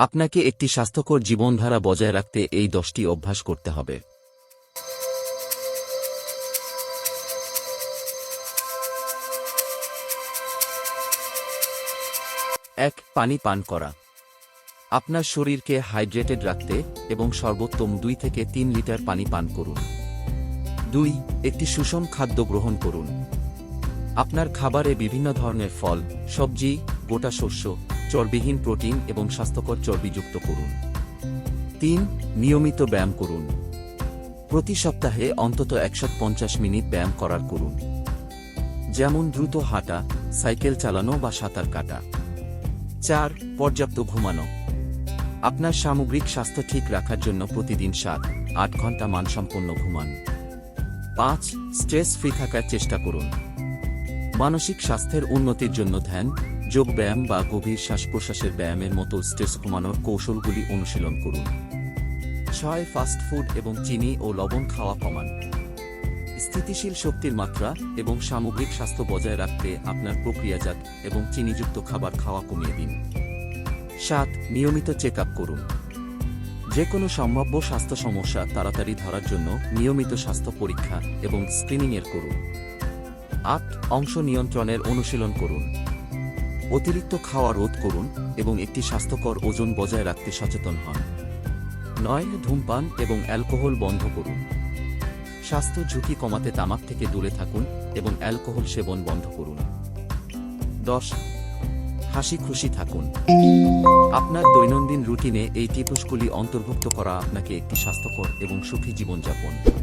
আপনাকে একটি স্বাস্থ্যকর জীবনধারা বজায় রাখতে এই দশটি অভ্যাস করতে হবে। এক, পানি পান করা। আপনার শরীরকে হাইড্রেটেড রাখতে এবং সর্বোত্তম দুই থেকে তিন লিটার পানি পান করুন। দুই, একটি সুষম খাদ্য গ্রহণ করুন। আপনার খাবারে বিভিন্ন ধরনের ফল, সবজি, গোটা শস্য চর্বিহীন প্রোটিন এবং স্বাস্থ্যকর চর্বিযুক্ত করুন। তিন, নিয়মিত ব্যায়াম করুন। প্রতি সপ্তাহে অন্তত একশো পঞ্চাশ মিনিট ব্যায়াম করার করুন। যেমন দ্রুত হাঁটা, সাইকেল চালানো বা সাঁতার কাটা। চার, পর্যাপ্ত ঘুমানো। আপনার সামগ্রিক স্বাস্থ্য ঠিক রাখার জন্য প্রতিদিন সাত, আট ঘণ্টা মানসম্পন্ন ঘুমান। পাঁচ, স্ট্রেস ফ্রি থাকার চেষ্টা করুন। মানসিক স্বাস্থ্যের উন্নতির জন্য ধ্যান যোগব্যায়াম বা গভীর শ্বাস প্রশ্বাসের ব্যায়ামের মতো স্ট্রেস কমানোর কৌশলগুলি অনুশীলন করুন। ছয়, ফাস্ট ফুড এবং চিনি ও লবণ খাওয়া কমান। স্থিতিশীল শক্তির মাত্রা এবং সামগ্রিক স্বাস্থ্য বজায় রাখতে আপনার প্রক্রিয়াজাত এবং চিনিযুক্ত খাবার খাওয়া কমিয়ে দিন। সাত, নিয়মিত চেক করুন। যে কোনো সম্ভাব্য স্বাস্থ্য সমস্যা তাড়াতাড়ি ধরার জন্য নিয়মিত স্বাস্থ্য পরীক্ষা এবং স্ক্রিনিংয়ের করুন। আট অংশ নিয়ন্ত্রণের অনুশীলন করুন। অতিরিক্ত খাওয়া রোধ করুন এবং একটি স্বাস্থ্যকর ওজন বজায় রাখতে সচেতন হন। নয়, ধূমপান এবং অ্যালকোহল বন্ধ করুন। স্বাস্থ্য ঝুঁকি কমাতে তামাক থেকে দূরে থাকুন এবং অ্যালকোহল সেবন বন্ধ করুন। দশ হাসি খুশি থাকুন। আপনার দৈনন্দিন রুটিনে এই টিপসগুলি অন্তর্ভুক্ত করা আপনাকে একটি স্বাস্থ্যকর এবং সুখী জীবনযাপন।